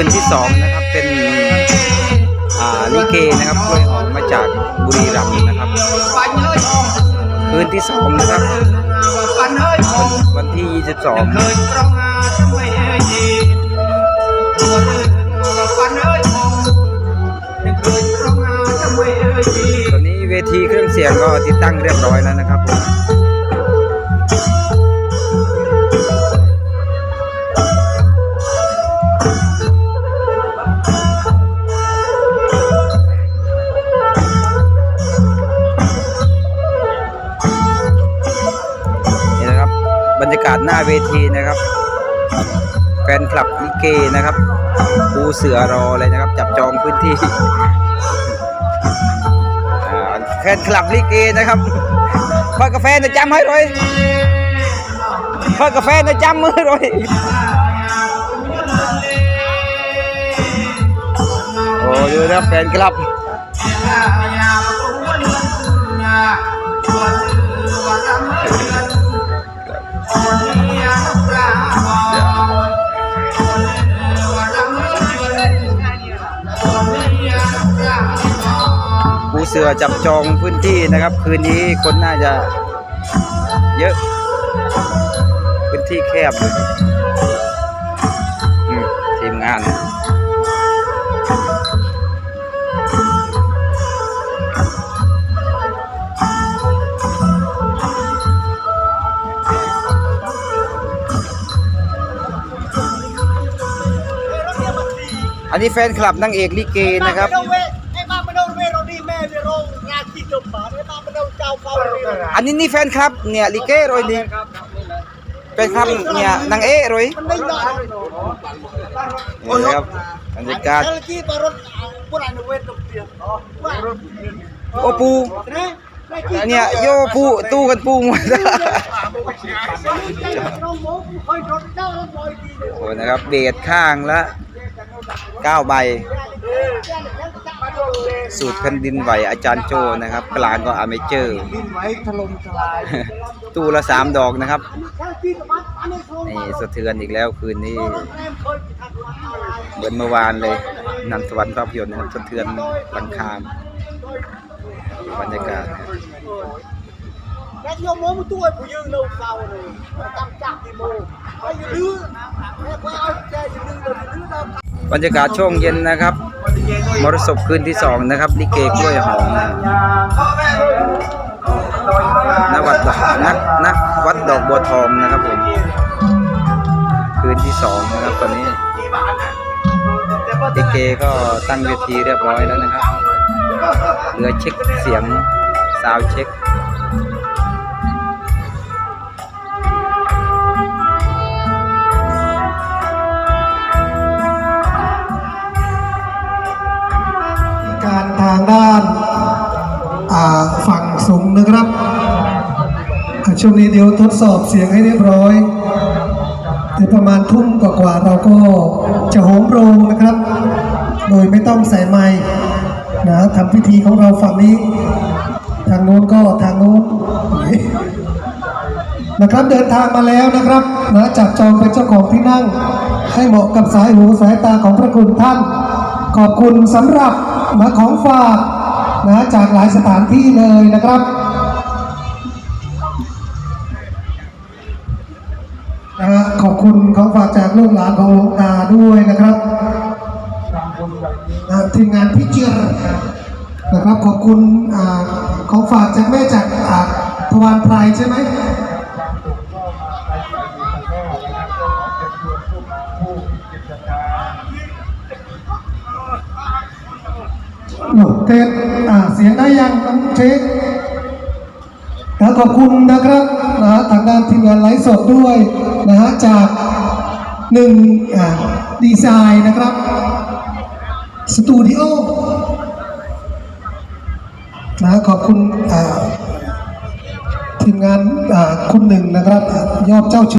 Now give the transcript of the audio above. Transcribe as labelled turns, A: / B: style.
A: ืนที่สองนะครับเป็นอาลิเกนะครับกล้วยหอมมาจากบุรีรัมย์นะครับคืนที่สองนะครับวันที่
B: เคย
A: 22
B: ปรองงาทำไมเอ้ยยีตัวเรื่องปันเฮ้ยอง
A: ตอนนี้เวทีเครื่องเสียงก็ติดตั้งเรียบร้อยแล้วนะครับผม หน้าเวทีนะครับ แฟนคลับลิเกนะครับปูเสือรอเลยนะครับ จับจองพื้นที่แฟนคลับลิเกนะครับพ่อกาแฟนะจำให้เลยพอกาแฟนะจำมือเลยโอ้ดูนะแฟนคลับ ปูเสือจับจองพื้นที่นะครับ คืนนี้คนน่าจะเยอะ พื้นที่แคบเลย อันนี้แฟนคลับนางเอกลิเกนะครับ
C: ไอ้บ้ามาโดนเวโรดีแม่เวโรงานที่จมบาไอ้บ้ามาโดนเจ้าเฝ้าเลย
A: อันนี้นี่แฟนคลับเนี่ยลิเกโรยนี่แฟนคลับเนี่ยนางเอกโรย
C: มันไม่ยอม
A: นี่ครับบรรยากาศ
C: แล้วที่มารถผู้ใดเวทตกเตียงว่า
A: โอปู
C: เนี่ย
A: เนี่ยโยปูตู้กันปูหมด
C: น้องโมคอยรถเจ้าแล้วบอยดีเลย
A: โอ้นะครับเบสข้างละ 9 ใบ สูตรแผ่นดินไหวอาจารย์โจนะครับ กลางก็อเมเจอร์
C: ดินไหวถล่มทลาย
A: ตู้ละสามดอกนะครับ
C: นี่
A: สะเทือนอีกแล้วคืนนี้
C: เห
A: มือนเมื่อวานเลยนันทวันภาพยนตร์นะครับสะเทือนหลังคาบรรยากาศนะครับ
C: แล้วโยมโมมาตัวผู้ยืนเราเฝ้าเลยจำจักที่โมไปยืนแม่ไปเอาใจยืนเราลื้อเรา
A: บรรยากาศช่วงเย็นนะครับ มรสพคืนที่สองนะครับลิเกกล้วยหอมนวัดดอกนักนักวัดดอกบัวทองนะครับผมคืนที่สองนะครับตอนนี้ลิเกก็ตั้งเวทีเรียบร้อยแล้วนะครับเหลือเช็คเสียงซาวเช็ค
D: นะครับช่วงนี้เดี๋ยวทดสอบเสียงให้เรียบร้อยเดี๋ยวประมาณทุ่มกว่าๆเราก็จะโหมโรงนะครับ โดยไม่ต้องใส่ไม้นะทำพิธีของเราฝั่งนี้ ทางโน้นก็ทางโน้นนะครับเดินทางมาแล้วนะครับนะจับจองเป็นเจ้าของที่นั่ง ให้เหมาะกับสายหูสายตาของพระคุณท่าน ขอบคุณสำหรับนะของฝากนะจากหลายสถานที่เลยนะครับ ลูกหลานของหลวงตาด้วยนะครับนะทีมงานพิจิตรนะครับขอบคุณอ่าของฝากจากแม่จากอ่าทวารไพรใช่ไหมโอ้เทปอ่าเสียงได้ยังน้องเช็คแล้วขอบคุณนะครับนะฮะทางด้านทีมงานไลฟ์สดด้วยนะฮะจาก หนึ่งดีไซน์นะครับสตูดิโอนะขอบคุณทีมงานคุณหนึ่งนะครับ ยอดเจ้าช